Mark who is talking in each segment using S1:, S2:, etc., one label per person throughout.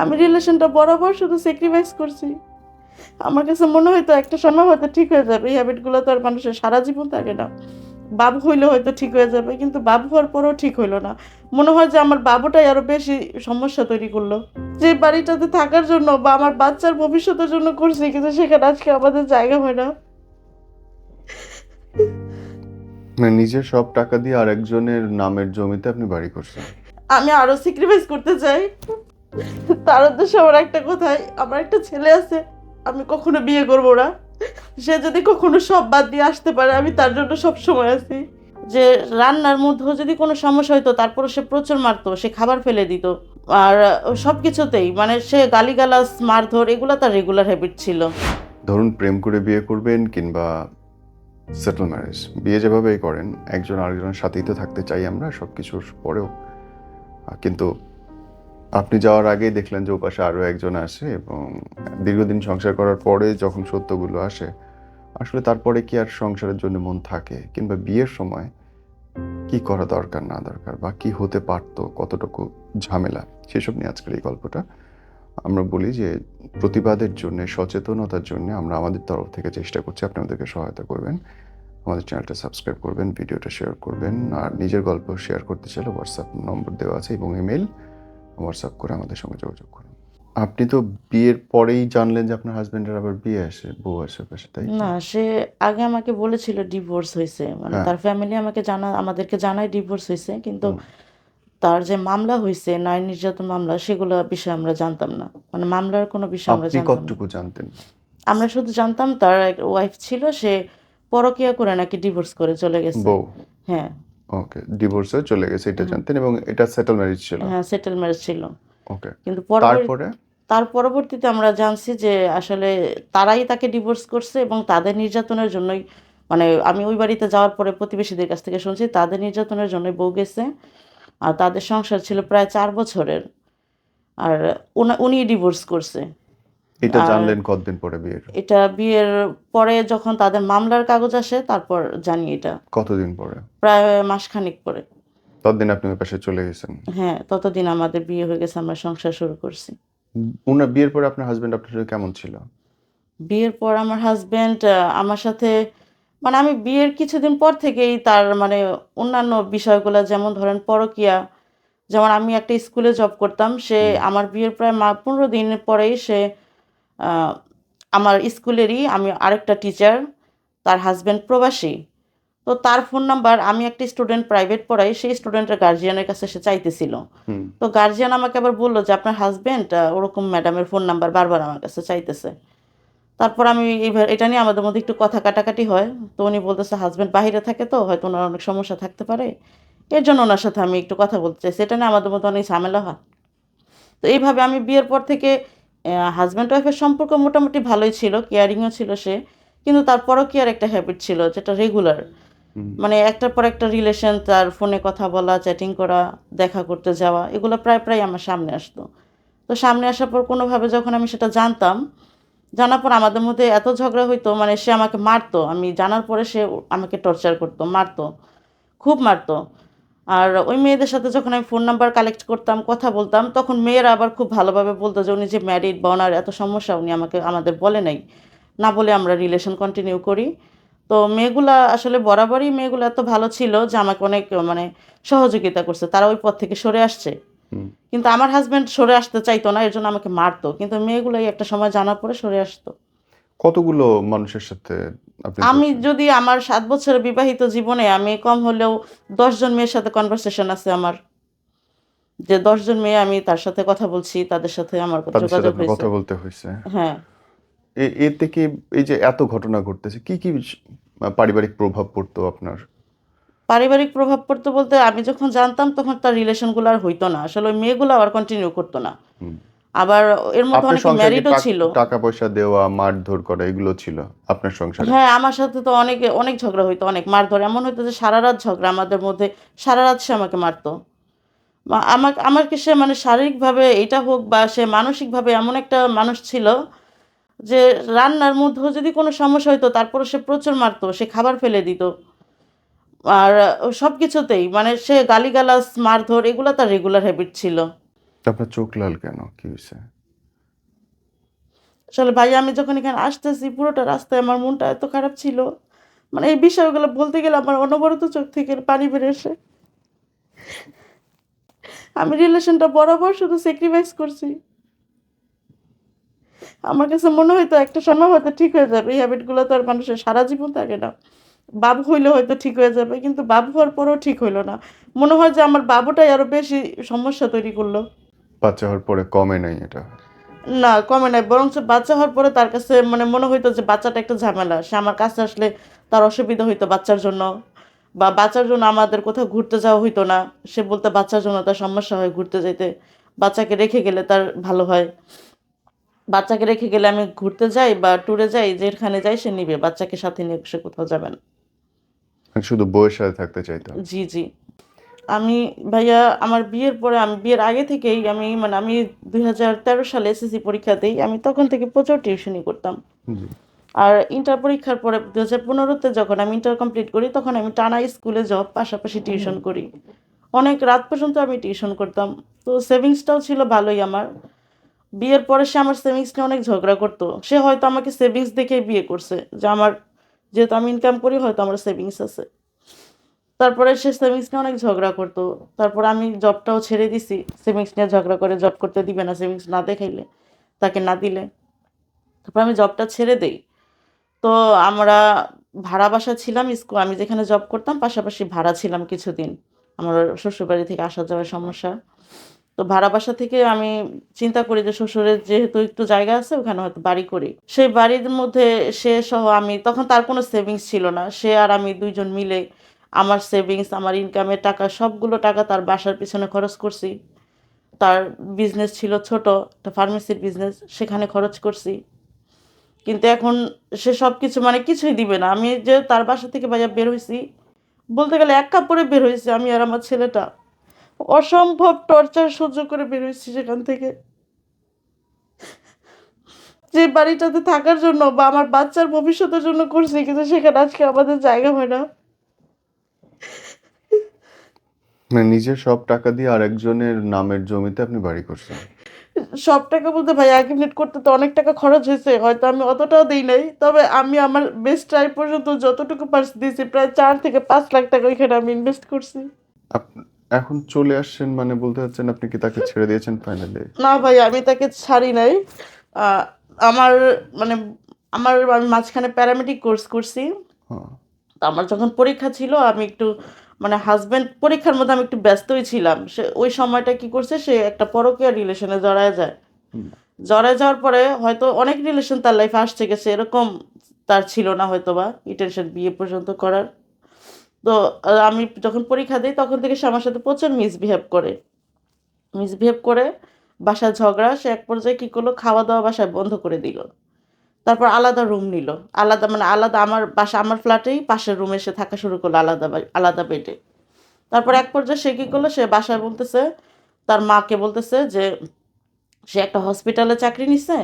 S1: আমি রিলেশনটা বরাবর শুধু স্যাক্রিফাইস করছি। আমার কাছে মনে হয়তো একটা সময় হয়তো ঠিক হয়ে যাবে এই হ্যাবিটগুলো তো আর মানুষের সারা জীবন থাকে না। বাবু হইলে হয়তো ঠিক হয়ে যাবে কিন্তু বাবু হওয়ার পরেও ঠিক হইল না। মনে হয় যে আমার বাবুটাই আরও বেশি সমস্যা তৈরি করল। যে বাড়িটাতে থাকার জন্য বা আমার বাচ্চার ভবিষ্যতের জন্য করছি কিন্তু সেখানে আজকে আমাদের জায়গা হয় না।
S2: মানে নিজের সব টাকা দিয়ে আরেকজনের নামের জমিতে আপনি বাড়ি করছেন।
S1: আমি আরও স্যাক্রিফাইস করতে চাই। তার উদ্দেশ্যে আমার একটা কথাই, আমার একটা ছেলে আছে, আমি কখনো বিয়ে করব না। সে যদি কখনো সব বাদ দিয়ে আসতে পারে, আমি তার জন্য সব সময় আছি। যে রান্নার মধ্যেও যদি কোনো সমস্যা হতো তারপরে সে প্রচুর মারতো, সে খাবার ফেলে দিত। আর সব কিছুতেই মানে সে গালিগালাজ, মারধর, এগুলো তার রেগুলার হ্যাবিট ছিল।
S2: ধরুন, প্রেম করে বিয়ে করবেন কিংবা সেটেল ম্যারেজ বিয়ে যেভাবেই করেন, একজন আরেকজনের সাথেই তো থাকতে চাই আমরা সব কিছুর পরেও কিন্তু আপনি যাওয়ার আগেই দেখলেন যে ওপাশে আরও একজন আসে এবং দীর্ঘদিন সংসার করার পরে যখন সত্যগুলো আসে, আসলে তারপরে কি আর সংসারের জন্য মন থাকে? কিংবা বিয়ের সময় কি করা দরকার, না দরকার? বা কি হতে পারতো? কতটুকু ঝামেলা? সেসব নিয়ে আজকের এই গল্পটা আমরা বলি যে প্রতিবাদের জন্য, সচেতনতার জন্য আমরা আমাদের তরফ থেকে চেষ্টা করছি আপনি আমাদেরকে সহায়তা করবেন। আমাদের চ্যানেলটা সাবস্ক্রাইব করবেন, ভিডিওটা শেয়ার করবেন। আর নিজের গল্প শেয়ার করতে চাইলে হোয়াটসঅ্যাপ নম্বর দেওয়া আছে এবং ইমেল হোয়াটসঅ্যাপ করে আমাদের সঙ্গে যোগাযোগ করুন। আপনি তো বিয়ের পরেই জানলেন যে আপনার হাজবেন্ডের আবার বিয়ে আসে বউ আসে পাশে তাই
S1: না সে আগে আমাকে বলেছিল ডিভোর্স হয়েছে। মানে
S2: হ্যাঁ।
S1: তার ফ্যামিলি আমাকে জানা আমাদেরকে জানায় ডিভোর্স হয়েছে কিন্তু তার যে মামলা হয়েছে নারী নির্যাতন মামলা সেগুলো বিষয়ে আমরা জানতাম না। মানে মামলার কোনো বিষয় আমরা জানতাম
S2: কতটুকু জানতেন?
S1: আমরা শুধু জানতাম তার এক ওয়াইফ ছিল সে পরকিয়া করে নাকি ডিভোর্স করে চলে গেছে।
S2: বউ?
S1: হ্যাঁ।
S2: ওকে ডিভোর্সে চলে গেছে এটা জানতেন এবং এটা সেটেল ম্যারেজ ছিল।
S1: হ্যাঁ সেটেল ম্যারেজ ছিল।
S2: ওকে
S1: কিন্তু
S2: তারপরে?
S1: তার পরবর্তীতে আমরা জানছি যে আসলে তারাই তাকে ডিভোর্স করছে এবং তাদের নির্যাতনের জন্যই মানে আমি ওই বাড়িতে যাওয়ার পরে প্রতিবেশীদের কাছ থেকে শুনছি তাদের নির্যাতনের জন্যই বউ গেছে আর তাদের সংসার ছিল প্রায় চার বছরের। আর উনা- উনি ডিভোর্স করছে।
S2: এটা জানলেন কতদিন পরে বিয়ের?
S1: এটা বিয়ের পরে যখন তাদের মামলার কাগজ আসে তারপর জানি এটা।
S2: কতদিন পরে?
S1: প্রায় মাসখানেক পরে।
S2: ততদিন আপনি ওই পাশে চলে গেছেন?
S1: হ্যাঁ ততদিন আমাদের বিয়ে হয়ে গেছে আমরা সংসার শুরু করছি।
S2: উনার বিয়ের পরে আপনার হাজবেন্ড আপনার সাথে কেমন ছিল?
S1: বিয়ের পর আমার হাজবেন্ড আমার সাথে মানে আমি বিয়ের কিছুদিন পর থেকেই তার মানে অন্যান্য বিষয়গুলো যেমন ধরেন পরকিয়া যেমন আমি একটা স্কুলে জব করতাম সে আমার বিয়ের প্রায় পনেরো দিন পরেই সে আমার স্কুলেরই আমি আরেকটা টিচার তার হাজব্যান্ড প্রবাসী। তো তার ফোন নাম্বার আমি একটা স্টুডেন্ট প্রাইভেট পড়াই সেই স্টুডেন্টের গার্জিয়ানের কাছে সে চাইতেছিল। তো গার্জিয়ান আমাকে আবার বলল যে আপনার হাজব্যান্ড ওরকম ম্যাডামের ফোন নাম্বার বারবার আমার কাছে চাইতেছে। তারপর আমি এইবার এটা নিয়ে আমাদের মধ্যে একটু কথা কাটাকাটি হয়। তো উনি বলতেছে হাজব্যান্ড বাহিরে থাকে তো হয়তো ওনার অনেক সমস্যা থাকতে পারে। এর জন্য ওনার সাথে আমি একটু কথা বলতে চাইছি এটা নিয়ে আমাদের মধ্যে অনেক ঝামেলা হয়। তো এইভাবে আমি বিয়ের পর থেকে হাজব্যান্ড ওয়াইফের সম্পর্ক মোটামুটি ভালোই ছিল কেয়ারিংও ছিল সে কিন্তু তারপরও কি আর একটা হ্যাবিট ছিল যেটা রেগুলার মানে একটার পর একটা রিলেশন তার ফোনে কথা বলা চ্যাটিং করা দেখা করতে যাওয়া এগুলো প্রায় প্রায় আমার সামনে আসতো। তো সামনে আসার পর কোনোভাবে যখন আমি সেটা জানতাম জানার পর আমাদের মধ্যে এত ঝগড়া হইতো মানে সে আমাকে মারতো আমি জানার পরে সে আমাকে টর্চার করতো মারতো খুব মারতো। আর ওই মেয়েদের সাথে যখন আমি ফোন নাম্বার কালেক্ট করতাম কথা বলতাম তখন মেয়েরা আবার খুব ভালোভাবে বলতো যে উনি যে ম্যারিড বা ওনার এত সমস্যা উনি আমাকে আমাদের বলে নাই। না বলে আমরা রিলেশন কন্টিনিউ করি। তো মেয়েগুলা আসলে বরাবরই মেয়েগুলো এত ভালো ছিল যে আমাকে অনেক মানে সহযোগিতা করছে। তারা ওই পথ থেকে সরে আসছে। কিন্তু আমার হাজব্যান্ড সরে আসতে চাইতো না এর জন্য আমাকে মারতো। কিন্তু মেয়েগুলোই একটা সময় জানার পরে সরে আসতো।
S2: কতগুলো মানুষের সাথে আপনি
S1: আমি যদি আমার সাত বছরের বিবাহিত জীবনে আমি কম হলেও দশজন মেয়ের সাথে কনভারসেশন আছে আমার। যে দশজন মেয়ে আমি তার সাথে কথা বলছি তাদের সাথে আমার
S2: তাদের
S1: যোগাযোগ হয়েছে।
S2: কথা বলতে হয়েছে।
S1: হ্যাঁ।
S2: এর থেকে এই যে এত ঘটনা ঘটতেছে কি কি পারিবারিক প্রভাব পড়তো আপনার?
S1: পারিবারিক প্রভাব পড়তো বলতে আমি যখন জানতাম তখন তার রিলেশনগুলো আর হইতো না। আসলে ওই মেয়েগুলো আবার কন্টিনিউ করতো না। আবার এর মধ্যে অনেক ম্যারিডও ছিল
S2: টাকা পয়সা দেওয়া মারধর করা এগুলো ছিল আপনার সংসারে?
S1: হ্যাঁ আমার সাথে তো অনেক অনেক ঝগড়া হইতো অনেক মারধর। এমন হইতো যে সারা রাত ঝগড়া আমাদের মধ্যে সারা রাত সে আমাকে মারতো। আমাকে আমাকে সে মানে শারীরিকভাবে এটা হোক বা সে মানসিকভাবে এমন একটা মানুষ ছিল যে রান্নার মধ্যেও যদি কোনো সমস্যা হইতো তারপরে সে প্রচুর মারতো সে খাবার ফেলে দিত। আর সব কিছুতেই মানে সে গালিগালাজ মারধর এগুলো তার রেগুলার হ্যাবিট ছিল।
S2: আপনার চোখ লাল কেন? কি হয়েছে
S1: আসলে ভাই, আমি যখন এখানে আসতেছি, পুরোটা রাস্তায় আমার মনটা এত খারাপ ছিল। মানে এই বিষয়গুলো বলতে গেলে আমার অনবরত চোখ থেকে পানি বেরিয়ে আমি রিলেশনটা বরাবর শুধু স্যাক্রিফাইস করছি। আমার কাছে মনে হয়তো একটা সময় হয়তো ঠিক হয়ে যাবে। এই হ্যাবিটগুলো তো আর মানুষের সারা জীবন থাকে না। বাবু হইলে হয়তো ঠিক হয়ে যাবে, কিন্তু বাবু হওয়ার পরেও ঠিক হইল না। মনে হয় যে আমার বাবুটাই আরও বেশি সমস্যা তৈরি করল।
S2: বাচ্চা হওয়ার পরে কমে নাই এটা?
S1: না কমে নাই বরঞ্চ বাচ্চা হওয়ার পরে তার কাছে মানে মনে হইতো যে বাচ্চাটা একটা ঝামেলা। সে আমার কাছে আসলে তার অসুবিধা হইতো বাচ্চার জন্য বা বাচ্চার জন্য আমাদের কোথাও ঘুরতে যাওয়া হইতো না। সে বলতে বাচ্চার জন্য তার সমস্যা হয় ঘুরতে যেতে বাচ্চাকে রেখে গেলে তার ভালো হয়। বাচ্চাকে রেখে গেলে আমি ঘুরতে যাই বা ট্যুরে যাই যেখানে যাই সে নিবে বাচ্চাকে সাথে নিয়ে সে কোথাও যাবে না।
S2: আমি শুধু বউয়ের সাথে থাকতে চাইতাম
S1: জি জি। আমি ভাইয়া আমার বিয়ের পরে আমি বিয়ের আগে থেকেই আমি মানে আমি দুই হাজার তেরো সালে এসএসসি পরীক্ষাতেই আমি তখন থেকে প্রচুর টিউশনি করতাম। আর ইন্টার পরীক্ষার পরে দু হাজার পনেরোতে যখন আমি ইন্টার কমপ্লিট করি তখন আমি টানা স্কুলে জব পাশাপাশি টিউশন করি। অনেক রাত পর্যন্ত আমি টিউশন করতাম। তো সেভিংসটাও ছিল ভালোই আমার। বিয়ের পরে সে আমার সেভিংস নিয়ে অনেক ঝগড়া করতো। সে হয়তো আমাকে সেভিংস দেখে বিয়ে করছে যে আমার যেহেতু আমি ইনকাম করি হয়তো আমার সেভিংস আছে। তারপরে সে সেভিংস নিয়ে অনেক ঝগড়া করতো। তারপর আমি জবটাও ছেড়ে দিছি। সেভিংস নিয়ে ঝগড়া করে জব করতে দিবে না সেভিংস না দেখাইলে, তাকে না দিলে। তারপর আমি জবটা ছেড়ে দেই। তো আমরা ভাড়া বাসা ছিলাম স্কুল আমি যেখানে জব করতাম, পাশাপাশি ভাড়া ছিলাম কিছুদিন। আমার শ্বশুরবাড়ি থেকে আসা যাওয়ার সমস্যা। তো ভাড়া বাসা থেকে আমি চিন্তা করি যে শ্বশুরের যেহেতু একটু জায়গা আছে, ওখানে হয়তো বাড়ি করি। সেই বাড়ির মধ্যে সে সহ আমি, তখন তার কোনো সেভিংস ছিল না। সে আর আমি দুইজন মিলে আমার সেভিংস আমার ইনকামের টাকা, সবগুলো টাকা তার বাসার পিছনে খরচ করছি। তার বিজনেস ছিল ছোট, একটা ফার্মেসির বিজনেস সেখানে খরচ করছি। কিন্তু এখন সে সব কিছু মানে কিছুই দিবে না। আমি যে তার বাসা থেকে বাজার বের হয়েছি বলতে গেলে এক কাপড়ে বের হয়েছি আমি আর আমার ছেলেটা। অসম্ভব টর্চার সহ্য করে বের হয়েছি সেখান থেকে। যে বাড়িটাতে থাকার জন্য বা আমার বাচ্চার ভবিষ্যতের জন্য করছি, কিন্তু সেখানে আজকে আমাদের জায়গা হয় না।
S2: মানে নিজের সব টাকা দিয়ে আরেকজনের নামের জমিতে আপনি বাড়ি করছেন।
S1: সব টাকা বলতে ভাই অ্যাকুমুলেট করতে তো অনেক টাকা খরচ হয়েছে হয়তো আমি অতটাও দিই নাই তবে আমি আমার বেস্ট ট্রাই পর্যন্ত যতটুকু পার্স দিয়েছি প্রায় চার থেকে পাঁচ লাখ টাকা ওইখানে আমি ইনভেস্ট করছি।
S2: এখন চলে আসছেন মানে বলতে চাচ্ছেন আপনি কি তাকে ছেড়ে দিয়েছেন ফাইনালি
S1: না ভাই আমি তাকে ছাড়ি নাই। আমার মানে আমার আমি মাঝখানে প্যারামেডিক কোর্স করছি।
S2: হ্যাঁ।
S1: আমার যখন পরীক্ষা ছিল আমি একটু মানে হাজব্যান্ড পরীক্ষার মধ্যে আমি একটু ব্যস্তই ছিলাম সে ওই সময়টা কি করছে সে একটা পরকীয়া রিলেশনে জড়ায় যায়। জড়ায় যাওয়ার পরে হয়তো অনেক রিলেশন তার লাইফে আসছে গেছে এরকম তার ছিল না হয়তো বা ইন্টেনশন বিয়ে পর্যন্ত করার। তো আমি যখন পরীক্ষা দিই তখন থেকে সে আমার সাথে প্রচুর মিসবিহেভ করে। মিসবিহেভ করে বাসায় ঝগড়া সে এক পর্যায়ে কী করল খাওয়া দাওয়া বাসায় বন্ধ করে দিল। তারপর আলাদা রুম নিল। আলাদা মানে আলাদা আমার বাসা আমার ফ্ল্যাটেই পাশের রুমে এসে থাকা শুরু করল আলাদা আলাদা বেডে তারপর এক পর্যায়ে সে কী করল? সে বাসায় বলতেছে তার মাকে বলতেছে যে সে একটা হসপিটালে চাকরি নিছে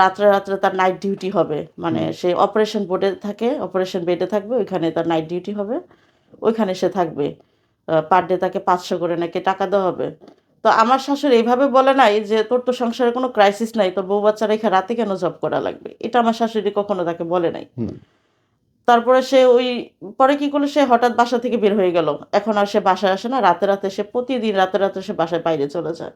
S1: রাত্রে রাত্রে তার নাইট ডিউটি হবে। মানে সে অপারেশন বোর্ডে থাকে অপারেশন বেডে থাকবে ওইখানে তার নাইট ডিউটি হবে। ওইখানে সে থাকবে। পার ডে তাকে পাঁচশো করে নাকি টাকা দেওয়া হবে। তো আমার শাশুড়ি এইভাবে বলে নাই যে তোর তো সংসারে কোনো ক্রাইসিস নাই তোর বউ বাচ্চা রেখে রাতে কেন জব করা লাগবে? এটা আমার শাশুড়ি কখনো তাকে বলে নাই। তারপরে সে ওই পরে কি করল সে হঠাৎ বাসা থেকে বের হয়ে গেল। এখন আর সে বাসায় আসে না রাতে রাতে সে প্রতিদিন রাতে রাতে সে বাসায় বাইরে চলে যায়।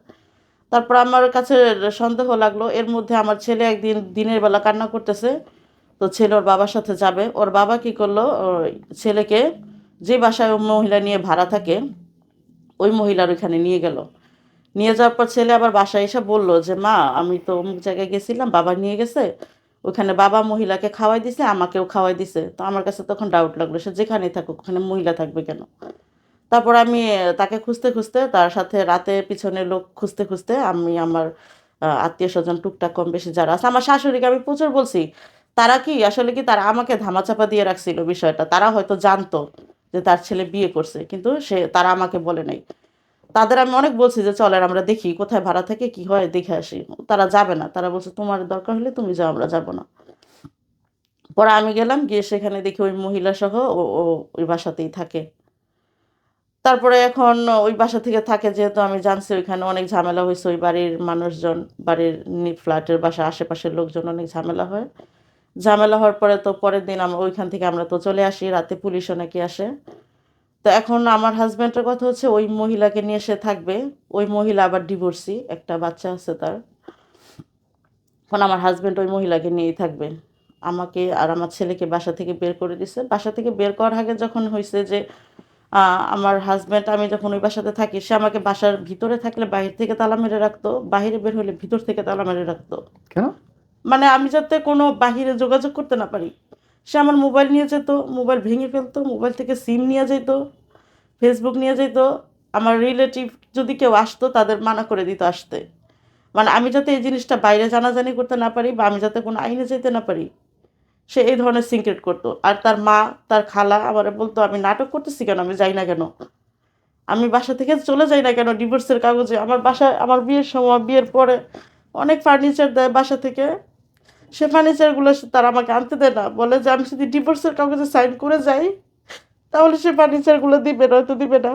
S1: তারপর আমার কাছে সন্দেহ লাগল এর মধ্যে আমার ছেলে একদিন দিনের বেলা কান্না করতেছে তো ছেলে ওর বাবার সাথে যাবে। ওর বাবা কি করল ওই ছেলেকে যে বাসায় মহিলা নিয়ে ভাড়া থাকে ওই মহিলার ওইখানে নিয়ে গেল। নিয়ে যাওয়ার পর ছেলে আবার বাসায় এসে বলল যে, মা, আমি তো অমুক জায়গায় গেছিলাম, বাবা নিয়ে গেছে। ওখানে বাবা মহিলাকে খাওয়াই দিছে, আমাকেও খাওয়াই দিছে। তো আমার কাছে তখন ডাউট লাগল, সে যেখানেই থাকুক, ওখানে মহিলা থাকবে কেন? তারপর আমি তাকে খুঁজতে খুঁজতে, তার সাথে রাতে পিছনে লোক খুঁজতে খুঁজতে আমি আমার আত্মীয় স্বজন টুকটাক কম বেশি যারা আছে, আমার শাশুড়িকে আমি প্রচুর বলছি, তারা কি, আসলে কি তারা আমাকে ধামাচাপা দিয়ে রাখছিল বিষয়টা? তারা হয়তো জানতো যে তার ছেলে বিয়ে করছে, কিন্তু সে, তারা আমাকে বলে নাই। তাদের আমি অনেক বলছি যে চলেন আমরা দেখি কোথায় ভাড়া থাকে, কি হয়, দেখে আসি। তারা যাবে না। তারা বলছে, তোমার দরকার হলে তুমি যাও, আমরা যাব না। পরে আমি গেলাম, গিয়ে সেখানে দেখি ওই মহিলা সহ ও ওই বাসাতেই থাকে। তারপরে এখন ওই বাসা থেকে থাকে, যেহেতু আমি জানছি ওইখানে অনেক ঝামেলা হয়েছে, ওই বাড়ির মানুষজন, বাড়ির ফ্ল্যাটের বাসা, আশেপাশের লোকজন অনেক ঝামেলা হয়। ঝামেলা হওয়ার পরে তো পরের দিন আমরা ওইখান থেকে আমরা তো চলে আসি, রাতে পুলিশও নাকি আসে। তো এখন আমার হাজব্যান্ডের কথা হচ্ছে ওই মহিলাকে নিয়ে সে থাকবে। ওই মহিলা আবার ডিভোর্সি একটা বাচ্চা আছে তার। এখন আমার হাজব্যান্ড ওই মহিলাকে নিয়েই থাকবে। আমাকে আর আমার ছেলেকে বাসা থেকে বের করে দিছে। বাসা থেকে বের করার আগে যখন হয়েছে যে আমার হাজব্যান্ড আমি যখন ওই বাসাতে থাকি সে আমাকে বাসার ভিতরে থাকলে বাইরে থেকে তালা মেরে রাখতো। বাইরে বের হলে ভিতর থেকে তালা মেরে রাখতো।
S2: কেন?
S1: মানে আমি যাতে কোনো বাহিরে যোগাযোগ করতে না পারি। সে আমার মোবাইল নিয়ে যেত, মোবাইল ভেঙে ফেলতো, মোবাইল থেকে সিম নিয়ে যেত ফেসবুক নিয়ে যেত। আমার রিলেটিভ যদি কেউ আসতো, তাদের মানা করে দিত আসতে। মানে আমি যাতে এই জিনিসটা বাইরে জানাজানি করতে না পারি বা আমি যাতে কোনো আইনে যেতে না পারি, সে এই ধরনের সিক্রেট করতো। আর তার মা, তার খালা আমার বলতো, আমি নাটক করতেছি কেন? আমি যাই না কেন? আমি বাসা থেকে চলে যাই না কেন? ডিভোর্সের কাগজে আমার বাসায়, আমার বিয়ের সময়, বিয়ের পরে অনেক ফার্নিচার দেয় বাসা থেকে। সে ফার্নিচারগুলো তারা আমাকে আনতে দেয় না। বলে যে, আমি যদি ডিভোর্সের কাগজে সাইন করে যাই, তাহলে সে ফার্নিচারগুলো দিবে, নয়তো দিবে না।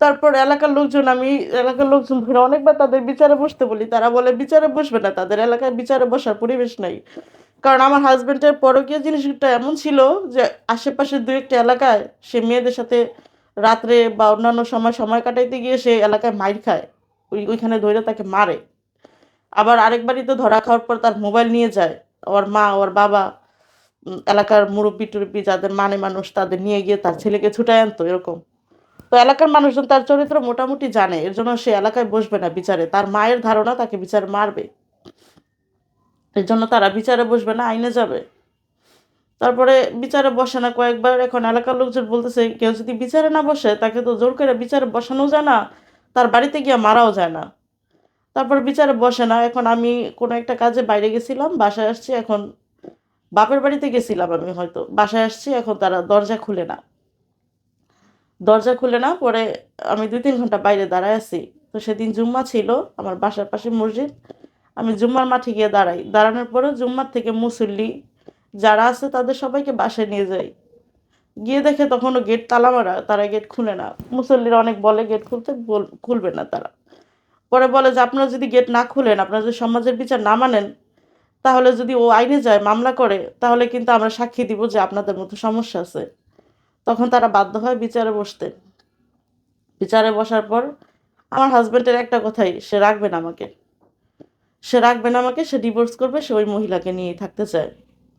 S1: তারপর এলাকার লোকজন, আমি এলাকার লোকজন ধরে অনেকবার তাদের বিচারে বসতে বলি। তারা বলে, বিচারে বসবে না, তাদের এলাকায় বিচারে বসার পরিবেশ নাই। কারণ আমার হাজবেন্ডের পরকীয় জিনিসটা এমন ছিল যে, আশেপাশে দু একটা এলাকায় সে মেয়েদের সাথে রাত্রে বা অন্যান্য সময় সময় কাটাইতে গিয়ে সে এলাকায় মাইর খায়। ওই ওইখানে ধরে তাকে মারে। আবার আরেকবারই তো ধরা খাওয়ার পর তার মোবাইল নিয়ে যায়। ওর মা, ওর বাবা এলাকার মুরব্বি টুরব্বি যাদের মানে মানুষ তাদের নিয়ে গিয়ে তার ছেলেকে ছুটায় আনতো এরকম। তো এলাকার মানুষজন তার চরিত্র মোটামুটি জানে। এর জন্য সে এলাকায় বসবে না বিচারে। তার মায়ের ধারণা তাকে বিচারে মারবে। এর জন্য তারা বিচারে বসবে না, আইনে যাবে। তারপরে বিচারে বসে না কয়েকবার। এখন এলাকার লোকজন বলতেছে, কেউ যদি বিচারে না বসে, তাকে তো জোর করে বিচারে বসানো যায় না, তার বাড়িতে গিয়ে মারাও যায় না। তারপর বিচারে বসে না। এখন আমি কোনো একটা কাজে বাইরে গেছিলাম, বাসায় আসছি, এখন বাপের বাড়িতে গেছিলাম আমি হয়তো। বাসায় আসছি, এখন তারা দরজা খুলে না। দরজা খুলে না, পরে আমি দুই তিন ঘণ্টা বাইরে দাঁড়ায় আছি। তো সেদিন জুম্মা ছিল, আমার বাসার পাশে মসজিদ। আমি জুম্মার মাঠে গিয়ে দাঁড়াই। দাঁড়ানোর পরে জুম্মার থেকে মুসল্লি যারা আছে তাদের সবাইকে বাসায় নিয়ে যাই। গিয়ে দেখে তখনও গেট তালা মারা, তারা গেট খুলে না। মুসল্লিরা অনেক বলে গেট খুলতে খুলবে না তারা। পরে বলে যে, আপনারা যদি গেট না খুলেন, আপনারা যদি সমাজের বিচার না মানেন, তাহলে যদি ও আইনে যায়, মামলা করে, তাহলে কিন্তু আমরা সাক্ষী দিব যে আপনাদের মতো সমস্যা আছে। তখন তারা বাধ্য হয় বিচারে বসতে। বিচারে বসার পর আমার হাজব্যান্ডের একটা কথাই, সে রাখবে না আমাকে। সে রাখবে না আমাকে, সে ডিভোর্স করবে, সে ওই মহিলাকে নিয়েই থাকতে চায়।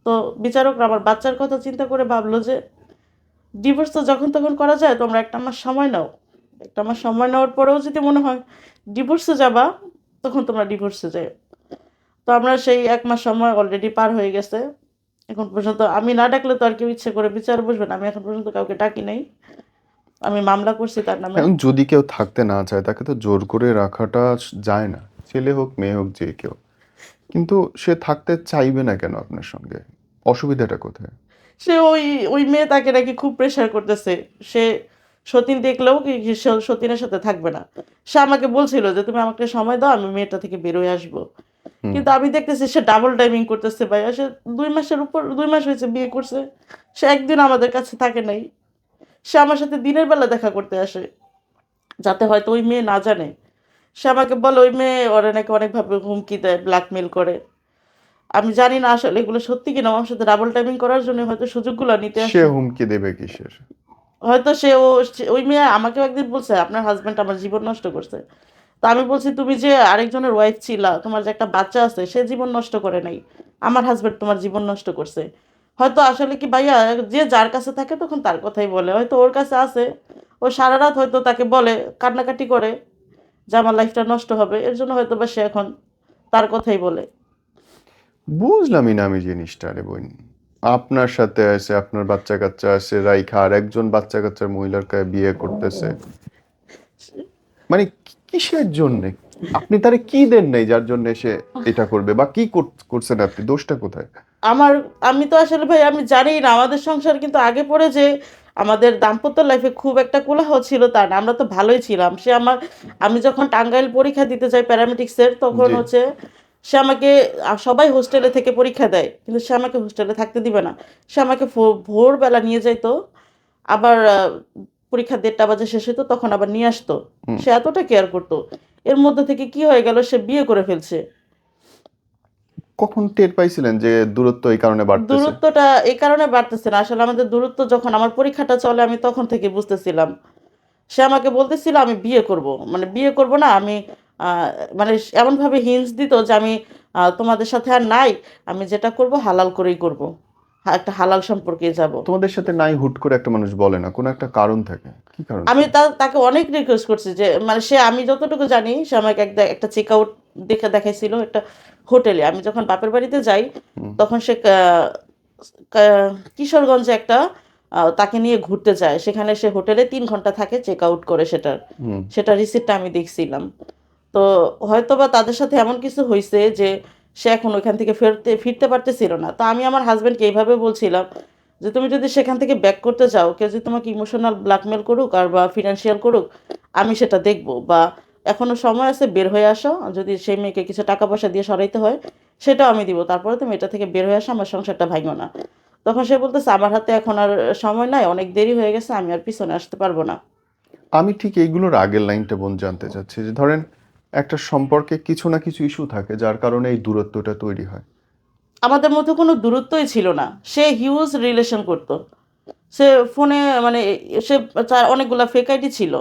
S1: তো বিচারকরা আমার বাচ্চার কথা চিন্তা করে ভাবলো যে ডিভোর্স তো যখন তখন করা যায়, তোমরা একটা আমার সময় নাও। একটা আমার সময় নেওয়ার পরেও যদি মনে হয় ডিভোর্সে যাবা, তখন তোমরা ডিভোর্সে যাও। তো আমরা সেই এক মাস সময় অলরেডি পার হয়ে গেছে। এখন পর্যন্ত আমি না ডাকলে তো আর কেউ ইচ্ছে করে বিচার বসবে না। আমি এখন পর্যন্ত কাউকে ডাকি নাই। আমি মামলা করছি, তার নামে
S2: যদি কেউ থাকতে না চায়, তাকে তো জোর করে রাখাটা যায় না। ছেলে হোক, মেয়ে হোক, যে কেউ। কিন্তু সে থাকতে চাইবে না কেন আপনার সঙ্গে? অসুবিধাটা কোথায়?
S1: সে ওই ওই মেয়ে তাকে নাকি খুব প্রেশার করতেছে। সে সতীন দেখলেও কি সতীনের সাথে থাকবে না। সে আমাকে বলছিল যে তুমি আমাকে সময় দাও আমি মেয়েটা থেকে বেরোয় আসব। কিন্তু আমি দেখতেছি সে ডাবল টাইমিং করতেছে ভাইয়া। সে দুই মাসের উপর দুই মাস হয়েছে বিয়ে করছে। সে একদিন আমাদের কাছে থাকে নাই। সে আমার সাথে দিনের বেলা দেখা করতে আসে। যাতে হয়তো ওই মেয়ে না জানে। সে আমাকে বলে ওই মেয়ে ওরা নাকি অনেকভাবে হুমকি দেয় ব্ল্যাকমেল করে। আমি জানি না আসলে এগুলো সত্যি কিনা আমার সাথে ডাবল টাইমিং করার জন্য হয়তো সুযোগগুলো নিতে আসে।
S2: সে হুমকি দেবে কিসের?
S1: হয়তো সে ও ওই মেয়ে আমাকেও একদিন বলছে আপনার হাজবেন্ড আমার জীবন নষ্ট করছে। তো আমি বলছি তুমি যে আরেকজনের ওয়াইফ ছিলা তোমার যে একটা বাচ্চা আছে সে জীবন নষ্ট করে নাই। আমার হাজবেন্ড তোমার জীবন নষ্ট করছে। হয়তো আসলে কি ভাইয়া যে যার কাছে থাকে তখন তার কথাই বলে। হয়তো ওর কাছে আছে ও সারা রাত হয়তো তাকে বলে কান্নাকাটি করে। যে আমার লাইফটা নষ্ট হবে এর জন্য হয়তো বা সে এখন তার কথাই বলে।
S2: বুঝলামই না আমি জিনিসটা রে বোন। আপনার সাথে আছে আপনার বাচ্চা কাচ্চা আছে রাইখা আর একজন বাচ্চা কাচ্চার মহিলার গায়ে বিয়ে করতেছে। মানে কিসের জন্য? আপনি তারে কি দেন নাই যার জন্য সে এটা করবে? বা কি করছেন আপনি? দোষটা কোথায়?
S1: আমার আমি তো আসলে ভাই আমি জানি না আমাদের সংসার কিন্তু আগে পরে যে আমাদের দাম্পত্য লাইফে খুব একটা কোলাহল ছিল তা না আমরা তো ভালোই ছিলাম। সে আমার আমি যখন টাঙ্গাইল পরীক্ষা দিতে যাই প্যারামেটিক্সের তখন হচ্ছে সে আমাকে সবাই হোস্টেলে থেকে পরীক্ষা দেয় কিন্তু সে আমাকে হোস্টেলে থাকতে দিবে না। সে আমাকে ভোরবেলা নিয়ে যাইতো আবার পরীক্ষা দেড়টা বাজে শেষ হতো তখন আবার নিয়ে আসতো। সে এতটা কেয়ার করতো। এর মধ্যে থেকে কি হয়ে গেল সে বিয়ে করে ফেলছে।
S2: কখন টের পাইছিলেন যে দূরত্ব এই কারণে বাড়তেছে?
S1: দূরত্বটা এই কারণে বাড়তেছে না। আসলে আমাদের দূরত্ব যখন আমার পরীক্ষাটা চলে আমি তখন থেকে বুঝতেছিলাম। সে আমাকে বলতেছিল আমি বিয়ে করব। মানে বিয়ে করব না আমি মানে এমনভাবে হিন্স দিত যে আমি তোমাদের সাথে আর নাই আমি যেটা করব হালাল করেই করব। একটা হালাল সম্পর্কে যাব।
S2: তোমাদের সাথে নাই হুট করে একটা মানুষ বলে না কোনো একটা কারণ থাকে? কি কারণ
S1: আমি তাকে অনেক রিকোয়েস্ট করছি যে মানে সে আমি যতটুকু জানি সে আমাকে একটা চেক আউট দেখে দেখাইছিল একটা হোটেলে। আমি যখন বাপের বাড়িতে যাই তখন সে কিশোরগঞ্জে একটা তাকে নিয়ে ঘুরতে যায়। সেখানে সে হোটেলে তিন ঘণ্টা থাকে চেক আউট করে সেটার। সেটা রিসিপ্টটা আমি দেখছিলাম। তো হয়তো বা তাদের সাথে এমন কিছু হয়েছে যে সে এখন ওইখান থেকে ফেরতে ফিরতে পারতেছিল না। তো আমি আমার হাজব্যান্ডকে এইভাবে বলছিলাম যে তুমি যদি সেখান থেকে ব্যাক করতে চাও কেউ যদি তোমাকে ইমোশনাল ব্ল্যাকমেল করুক আর বা ফিনান্সিয়াল করুক আমি সেটা দেখব বা এখনও সময় আছে বের হয়ে আসো। যদি সেই মেয়েকে কিছু টাকা পয়সা দিয়ে সরাইতে হয় সেটাও আমি দিব। তারপরে তুমি এটা থেকে বের হয়ে আসো আমার সংসারটা ভাঙো না। তখন সে বলতেছে আমার হাতে এখন আর সময় নাই অনেক দেরি হয়ে গেছে আমি আর পিছনে আসতে পারব না।
S2: আমি ঠিক এইগুলোর আগের লাইনটা বোন জানতে চাচ্ছি যে ধরেন একটা সম্পর্কে কিছু না কিছু ইস্যু থাকে যার কারণে এই দূরত্বটা তৈরি হয়।
S1: আমাদের মধ্যে কোনো দূরত্বই ছিল না। সে হিউজ রিলেশন করতো। সে ফোনে মানে সে অনেকগুলা ফেক আইডি ছিল।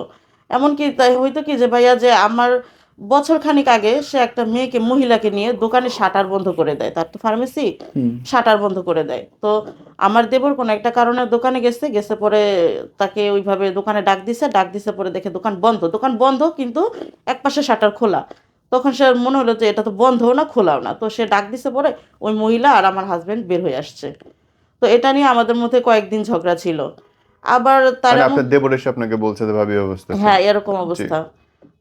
S1: এমনকি তাই হয়তো কি যে ভাইয়া যে আমার বছর খানিক আগে সে একটা মেয়েকে মহিলাকে নিয়ে দোকানে শাটার বন্ধ করে দেয় তার তো ফার্মেসি শাটার বন্ধ করে দেয়। তো আমার দেবর কোনো একটা কারণে দোকানে গেছে গেছে পরে তাকে ওইভাবে দোকানে ডাক দিছে ডাক দিছে পরে দেখে দোকান বন্ধ। দোকান বন্ধ কিন্তু এক পাশে শাটার খোলা। তখন সে মনে হলো যে এটা তো বন্ধও না খোলাও না। তো সে ডাক দিছে পরে ওই মহিলা আর আমার হাজবেন্ড বের হয়ে আসছে। তো এটা নিয়ে আমাদের মধ্যে কয়েকদিন ঝগড়া ছিল। আবার তার
S2: মানে আপনার দেবর এসে আপনাকে বলছে যে ভাবি অবস্থা।
S1: হ্যাঁ এরকম অবস্থা।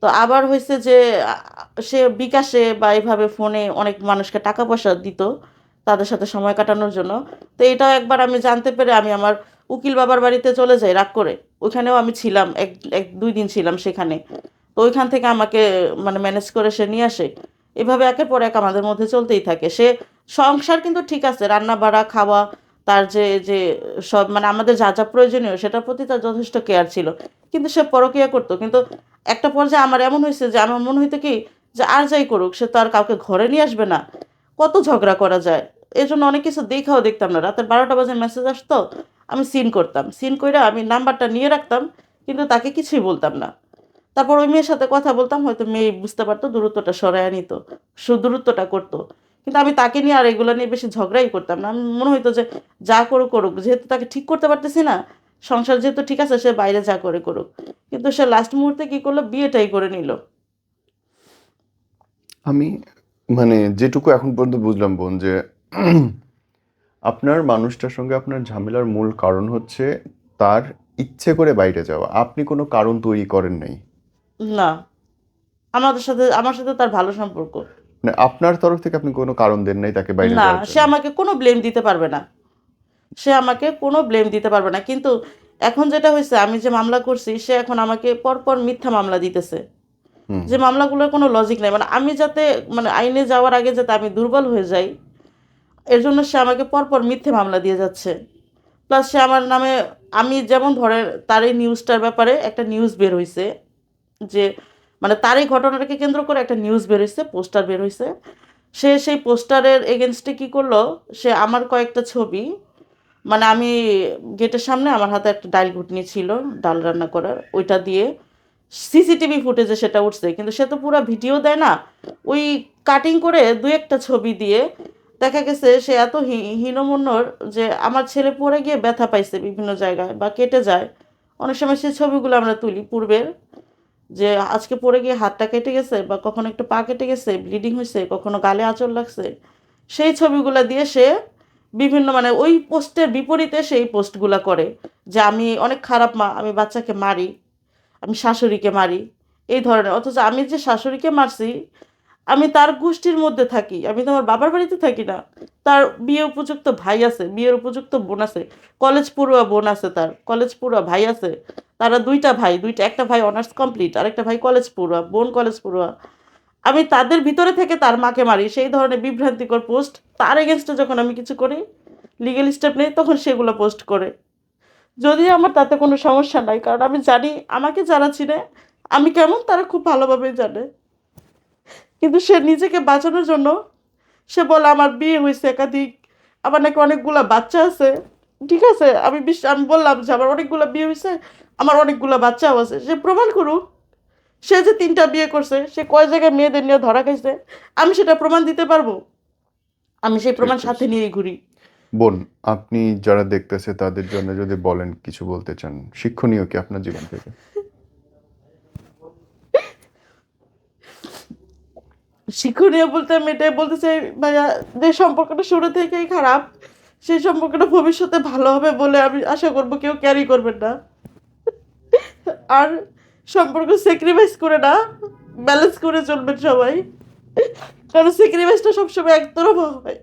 S1: তো আবার হয়েছে যে সে বিকাশে বা এইভাবে ফোনে অনেক মানুষকে টাকা পয়সা দিত তাদের সাথে সময় কাটানোর জন্য। তো এটাও একবার আমি জানতে পেরে আমি আমার উকিল বাবার বাড়িতে চলে যাই রাগ করে। ওইখানেও আমি ছিলাম এক এক দুই দিন ছিলাম সেখানে। তো ওইখান থেকে আমাকে মানে ম্যানেজ করে সে নিয়ে আসে। এভাবে একের পর এক আমাদের মধ্যে চলতেই থাকে। সে সংসার কিন্তু ঠিক আছে রান্না বাড়া খাওয়া তার যে যে সব মানে আমাদের যা যা প্রয়োজনীয় সেটার প্রতি তার যথেষ্ট কেয়ার ছিল। কিন্তু সে পরকিয়া করতো। কিন্তু একটা পর্যায়ে আমার এমন হয়েছে যে, আমার মনে হইতো কি যে, আর যাই করুক, সে তো আর কাউকে ঘরে নিয়ে আসবে না। কত ঝগড়া করা যায়? এই জন্য অনেক কিছু দেখাও দেখতাম না। রাতের বারোটা বাজে মেসেজ আসতো, আমি সিন করতাম। সিন কইরা আমি নাম্বারটা নিয়ে রাখতাম, কিন্তু তাকে কিছুই বলতাম না। তারপর ওই মেয়ের সাথে কথা বলতাম, হয়তো মেয়ে বুঝতে পারতো, দূরত্বটা সরায় নিত। সু দূরত্বটা করতো। কিন্তু আমি তাকে নিয়ে আর এগুলো নিয়ে বেশি ঝগড়াই করতাম না। আমি মনে হইতো যে যা করুক করুক যেহেতু তাকে ঠিক করতে পারতেছি না সংসার যেহেতু ঠিক আছে সে বাইরে যা করে করুক। কিন্তু সে লাস্ট মুহূর্তে কি করল? বিয়েটাই করে নিল।
S2: আমি মানে যেটুকু এখন পর্যন্ত বুঝলাম বোন যে আপনার মানুষটার সঙ্গে আপনার ঝামেলার মূল কারণ হচ্ছে তার ইচ্ছে করে বাইরে যাওয়া। আপনি কোনো কারণ তৈরি করেন নাই।
S1: না। আমাদের সাথে আমার সাথে তার ভালো সম্পর্ক।
S2: মানে আপনার তরফ থেকে আপনি কোনো কারণ দেন নাই তাকে বাইরে
S1: না সে আমাকে কোনো ব্লেম দিতে পারবে না। সে আমাকে কোনো ব্লেম দিতে পারবে না। কিন্তু এখন যেটা হয়েছে আমি যে মামলা করছি সে এখন আমাকে পরপর মিথ্যা মামলা দিতেছে। যে মামলাগুলোর কোনো লজিক নেই। মানে আমি যাতে মানে আইনে যাওয়ার আগে যাতে আমি দুর্বল হয়ে যাই এর জন্য সে আমাকে পরপর মিথ্যে মামলা দিয়ে যাচ্ছে। প্লাস সে আমার নামে আমি যেমন ধরেন তার এই নিউজটার ব্যাপারে একটা নিউজ বের হয়েছে যে মানে তার এই ঘটনাটাকে কেন্দ্র করে একটা নিউজ বের হয়েছে পোস্টার বের হয়েছে সে সেই পোস্টারের এগেনস্টে কী করল? সে আমার কয়েকটা ছবি মানে আমি গেটের সামনে আমার হাতে একটা ডাল ঘুটনি ছিল, ডাল রান্না করার, ওইটা দিয়ে সিসিটিভি ফুটেজে সেটা উঠছে। কিন্তু সে তো পুরো ভিডিও দেয় না। ওই কাটিং করে দু একটা ছবি দিয়ে দেখা গেছে সে এত হীনমন্যর যে আমার ছেলে পড়ে গিয়ে ব্যথা পাইছে বিভিন্ন জায়গায় বা কেটে যায়। অনেক সময় সেই ছবিগুলো আমরা তুলি পূর্বের। যে আজকে পড়ে গিয়ে হাতটা কেটে গেছে বা কখনো একটু পা কেটে গেছে ব্লিডিং হয়েছে, কখনো গালে আঁচড় লাগছে, সেই ছবিগুলো দিয়ে সে বিভিন্ন মানে ওই পোস্টের বিপরীতে সেই পোস্টগুলো করে যে আমি অনেক খারাপ মা, আমি বাচ্চাকে মারি, আমি শাশুড়িকে মারি, এই ধরনের। অথচ আমি যে শাশুড়িকে মারছি, আমি তার গোষ্ঠীর মধ্যে থাকি, আমি তো আমার বাবার বাড়িতে থাকি না, তার বিয়ে উপযুক্ত ভাই আছে, বিয়ের উপযুক্ত বোন আছে, কলেজ পড়ুয়া বোন আছে তার, কলেজ পড়ুয়া ভাই আছে তারা দুইটা ভাই, দুইটা, একটা ভাই অনার্স কমপ্লিট আর একটা ভাই কলেজ পড়ুয়া, বোন কলেজ পড়ুয়া। আমি তাদের ভিতরে থেকে তার মাকে মারি, সেই ধরনের বিভ্রান্তিকর পোস্ট তার এগেনস্টে যখন আমি কিছু করি লিগেল স্টেপ নেই, তখন সেগুলো পোস্ট করে। যদিও আমার তাতে কোনো সমস্যা নাই, কারণ আমি জানি আমাকে যারা চিনে, আমি কেমন তারা খুব ভালোভাবে জানে। কিন্তু সে নিজেকে বাঁচানোর জন্য সে বলে, আমার বিয়ে হয়েছে একাধিক আমার নাকি অনেকগুলো বাচ্চা আছে। ঠিক আছে, আমি বিশ্ব আমি বললাম যে, আমার অনেকগুলো বিয়ে হয়েছে আমার অনেকগুলো বাচ্চাও আছে সে প্রমাণ করুক। সে যে তিনটা বিয়ে করছে সে কয় জায়গায় মেয়েদের নিয়ে ধরা খাইছে আমি সেটা প্রমাণ দিতে পারব? আমি সেই প্রমাণ সাথে নিয়ে ঘুরি।
S2: বোন আপনি যারা দেখতেছে তাদের জন্য যদি বলেন কিছু বলতে চান শিক্ষণীয় কি আপনার জীবন থেকে?
S1: শিক্ষণীয় বলতে আমি এটাই বলতে চাই ভাইয়া যে সম্পর্কটা শুরু থেকেই খারাপ সেই সম্পর্কটা ভবিষ্যতে ভালো হবে বলে আমি আশা করব কেউ ক্যারি করবেন না। আর সম্পর্ক স্যাক্রিফাইস করে না ব্যালেন্স করে চলবেন সবাই। কারণ স্যাক্রিফাইসটা সবসময় একতরফা হয়।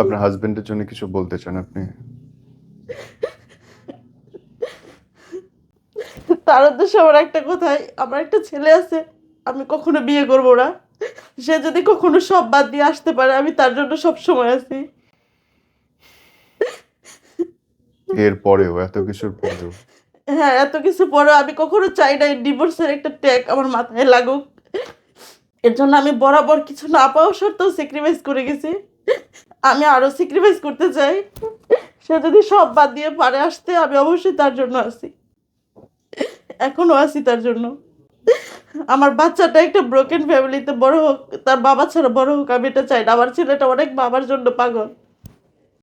S2: আপনার হাজবেন্ডের জন্য কিছু বলতে চান আপনি?
S1: তার উদ্দেশ্যে আমার একটা কথাই আমার একটা ছেলে আছে আমি কখনো বিয়ে করব না। সে যদি কখনো সব বাদ দিয়ে আসতে পারে আমি তার জন্য সব সময় আছি।
S2: এর পরেও, এত কিছুর পরেও।
S1: হ্যাঁ এত কিছু পরে আমি কখনো চাই না ডিভোর্সের একটা ট্যাগ আমার মাথায় লাগুক। এর জন্য আমি বরাবর কিছু না পাওয়া সত্ত্বেও স্যাক্রিফাইস করে গেছি। আমি আরও স্যাক্রিফাইস করতে চাই। সে যদি সব বাদ দিয়ে পারে আসতে, আমি অবশ্যই তার জন্য আছি। এখনও আছি তার জন্য। আমার বাচ্চাটা একটা ব্রোকেন ফ্যামিলিতে বড় হোক, তার বাবা ছাড়া বড় হোক, আমি এটা চাই না। আমার ছেলেটা অনেক বাবার জন্য পাগল।